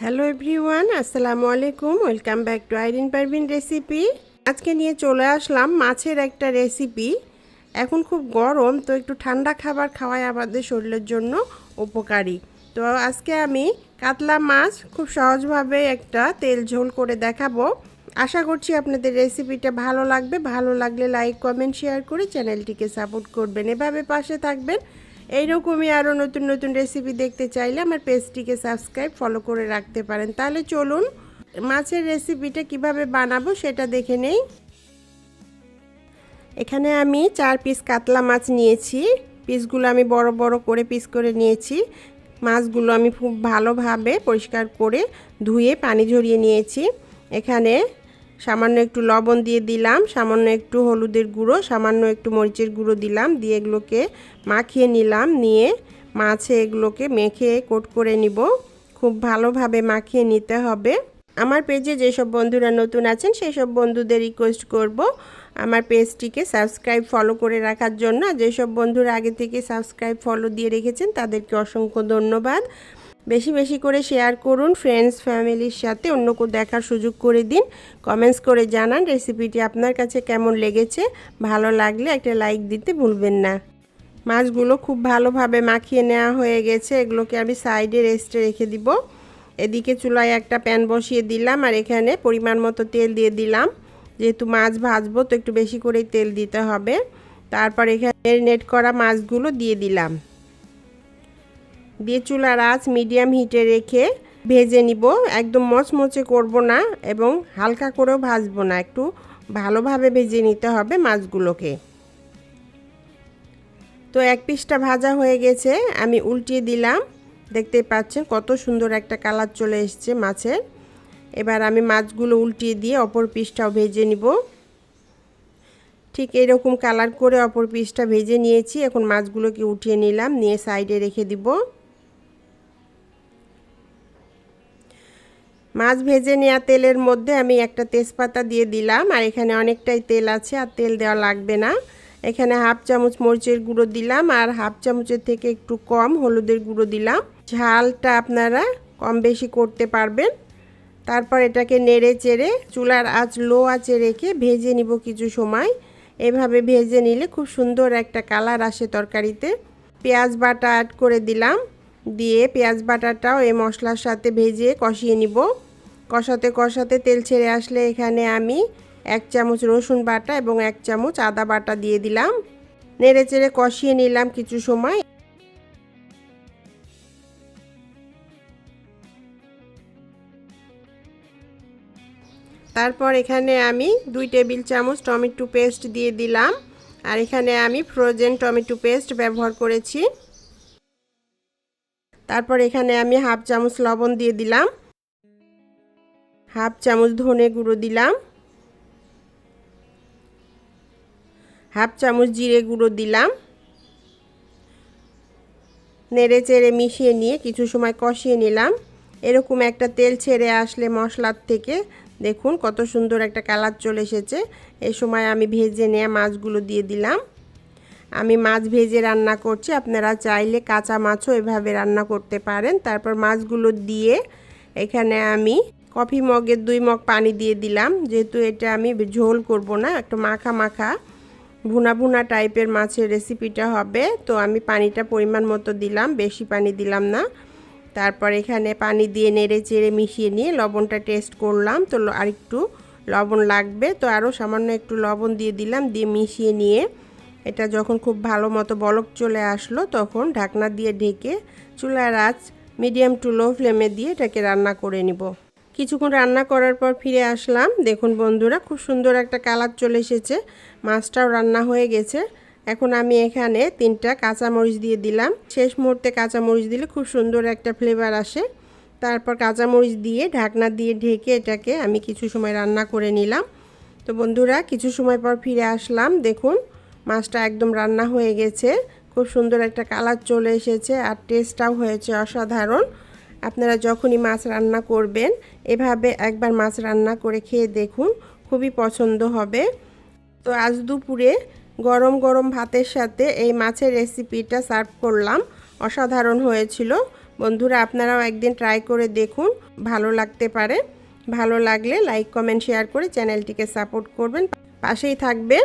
Hello everyone আসসালামু আলাইকুম welcome back to Irin Parvin recipe আজকে নিয়ে চলে আসলাম মাছের একটা রেসিপি এখন খুব গরম, তো একটু ঠান্ডা খাবার খাওয়াই আমাদের শরীরের জন্য উপকারী। তো আজকে আমি কাতলা মাছ খুব সহজভাবে একটা তেল ঝোল করে দেখাবো। আশা করছি আপনাদের রেসিপিটা ভালো লাগবে। ভালো লাগলে লাইক কমেন্ট শেয়ার করে চ্যানেলটিকে সাপোর্ট করবেন। এভাবে পাশে থাকবেন। এইরকমই আরও নতুন নতুন রেসিপি দেখতে চাইলে আমার পেজটিকে সাবস্ক্রাইব ফলো করে রাখতে পারেন। তাহলে চলুন, মাছের রেসিপিটা কীভাবে বানাবো সেটা দেখে নেই। এখানে আমি চার পিস কাতলা মাছ নিয়েছি। পিসগুলো আমি বড় বড় করে পিস করে নিয়েছি। মাছগুলো আমি খুব ভালোভাবে পরিষ্কার করে ধুয়ে পানি ঝরিয়ে নিয়েছি। এখানে সামান্য একটু লবণ দিয়ে দিলাম, সামান্য একটু হলুদের গুঁড়ো, সামান্য একটু মরিচের গুঁড়ো দিলাম, দিয়ে এগুলোকে মাখিয়ে নিলাম, নিয়ে মাছে এগুলোকে মেখে কোট করে নিব। খুব ভালোভাবে মাখিয়ে নিতে হবে। আমার পেজে যেসব বন্ধুরা নতুন আছেন সেই সব বন্ধুদের রিকোয়েস্ট করব আমার পেজটিকে সাবস্ক্রাইব ফলো করে রাখার জন্য। যেসব বন্ধুরা আগে থেকে সাবস্ক্রাইব, ফলো দিয়ে রেখেছেন, তাদেরকে অসংখ্য ধন্যবাদ। বেশি বেশি করে শেয়ার করুন ফ্রেন্ডস ফ্যামিলির সাথে অন্য কেউ দেখার সুযোগ করে দিন। কমেন্টস করে জানান রেসিপিটি আপনার কাছে কেমন লেগেছে। ভালো লাগলে একটা লাইক দিতে ভুলবেন না। মাছগুলো খুব ভালোভাবে মাখিয়ে নেওয়া হয়ে গেছে। এগুলোকে আমি সাইডে রেস্টে রেখে দিব। এদিকে চুলায় একটা প্যান বসিয়ে দিলাম আর এখানে পরিমাণ মতো তেল দিয়ে দিলাম। যেহেতু মাছ ভাজবো তো একটু বেশি করেই তেল দিতে হবে। তারপর এখানে নেট করা মাছগুলো দিয়ে দিলাম। দিয়ে চুলার আঁচ মিডিয়াম হিটে রেখে ভেজে নিব। একদম মচমচে করব না এবং হালকা করেও ভাজবো না। একটু ভালোভাবে ভেজে নিতে হবে মাছগুলোকে। তো এক পিসটা ভাজা হয়ে গেছে, আমি উল্টিয়ে দিলাম। দেখতে পাচ্ছেন কত সুন্দর একটা কালার চলে এসছে মাছের। এবার আমি মাছগুলো উল্টিয়ে দিয়ে অপর পিসটাও ভেজে নিব। ঠিক এরকম কালার করে অপর পিসটা ভেজে নিয়েছি। এখন মাছগুলোকে উঠিয়ে নিলাম, নিয়ে সাইডে রেখে দিব। মাছ ভেজে নেওয়া তেলের মধ্যে আমি একটা তেজপাতা দিয়ে দিলাম, আর এখানে অনেকটাই তেল আছে, আর তেল দেওয়া লাগবে না। এখানে হাফ চামচ মরিচের গুঁড়ো দিলাম, আর হাফ চামচের থেকে একটু কম হলুদের গুঁড়ো দিলাম। ঝালটা আপনারা কম বেশি করতে পারবেন। তারপর এটাকে নেড়ে চেড়ে চুলার আঁচ লো আঁচে রেখে ভেজে নিব কিছু সময়। এভাবে ভেজে নিলে খুব সুন্দর একটা কালার আসে তরকারিতে। পেঁয়াজ বাটা অ্যাড করে দিলাম, দিয়ে পেঁয়াজ বাটাটাও এই মশলার সাথে ভেজে কষিয়ে নিব। কষাতে কষাতে তেল ছেড়ে আসলে এখানে আমি এক চামচ রসুন বাটা এবং এক চামচ আদা বাটা দিয়ে দিলাম। নেড়ে চেড়ে কষিয়ে নিলাম কিছু সময়। তারপর এখানে আমি দুই টেবিল চামচ টমেটো পেস্ট দিয়ে দিলাম। আর এখানে আমি ফ্রোজেন টমেটো পেস্ট ব্যবহার করেছি। তারপর এখানে আমি হাফ চামচ লবণ দিয়ে দিলাম। হাফ চামচ ধনে গুঁড়ো দিলাম। হাফ চামচ জিরে গুঁড়ো দিলাম। নেড়ে চেড়ে মিশিয়ে নিয়ে কিছু সময় কষিয়ে নিলাম। এরকম একটা তেল ছেড়ে আসলে মশলার থেকে দেখুন কত সুন্দর একটা কালার চলে এসেছে। এ সময় আমি ভেজে নেওয়া মাছগুলো দিয়ে দিলাম। আমি মাছ ভেজে রান্না করছি, আপনারা চাইলে কাঁচা মাছও এভাবে রান্না করতে পারেন। তারপর মাছগুলো দিয়ে এখানে আমি কফি মগের দুই মগ পানি দিয়ে দিলাম। যেহেতু এটা আমি ঝোল করব না, একটু মাখা মাখা, ভুনা ভুনা টাইপের মাছের রেসিপিটা হবে। তো আমি পানিটা পরিমাণ মতো দিলাম, বেশি পানি দিলাম না। তারপর এখানে পানি দিয়ে নেড়ে চেড়ে মিশিয়ে নিয়ে লবণটা টেস্ট করলাম। তো আরেকটু লবণ লাগবে। তো আরও সামান্য একটু লবণ দিয়ে দিলাম, দিয়ে মিশিয়ে নিয়ে এটা যখন খুব ভালো মতো বলক চলে আসলো, তখন ঢাকনা দিয়ে ঢেকে চুলার আঁচ মিডিয়াম টু লো ফ্লেমে দিয়ে এটাকে রান্না করে নিব। কিছুক্ষণ রান্না করার পর ফিরে আসলাম। দেখুন বন্ধুরা, খুব সুন্দর একটা কালার চলে এসেছে। মাছটাও রান্না হয়ে গেছে। এখন আমি এখানে তিনটা কাঁচামরিচ দিয়ে দিলাম। শেষ মুহূর্তে কাঁচামরিচ দিলে খুব সুন্দর একটা ফ্লেভার আসে। তারপর কাঁচামরিচ দিয়ে ঢাকনা দিয়ে ঢেকে এটাকে আমি কিছু সময় রান্না করে নিলাম। তো বন্ধুরা, কিছু সময় পর ফিরে আসলাম। দেখুন, মাছটা একদম রান্না হয়ে গেছে। খুব সুন্দর একটা কালার চলে এসেছে আর টেস্টটাও হয়েছে অসাধারণ। আপনারা যখনই মাছ রান্না করবেন, এভাবে একবার মাছ রান্না করে খেয়ে দেখুন, খুবই পছন্দ হবে। তো আজ দুপুরে গরম গরম ভাতের সাথে এই মাছের রেসিপিটা সার্ভ করলাম। অসাধারণ হয়েছিল। বন্ধুরা, আপনারাও একদিন ট্রাই করে দেখুন, ভালো লাগতে পারে। ভালো লাগলে লাইক কমেন্ট শেয়ার করে চ্যানেলটিকে সাপোর্ট করবেন। পাশেই থাকবে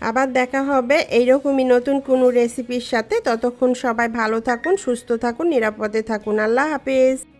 আবার দেখা হবে এইরকমই নতুন কোনো রেসিপির সাথে। ততক্ষণ সবাই ভালো থাকুন, সুস্থ থাকুন, নিরাপদে থাকুন। আল্লাহ হাফেজ।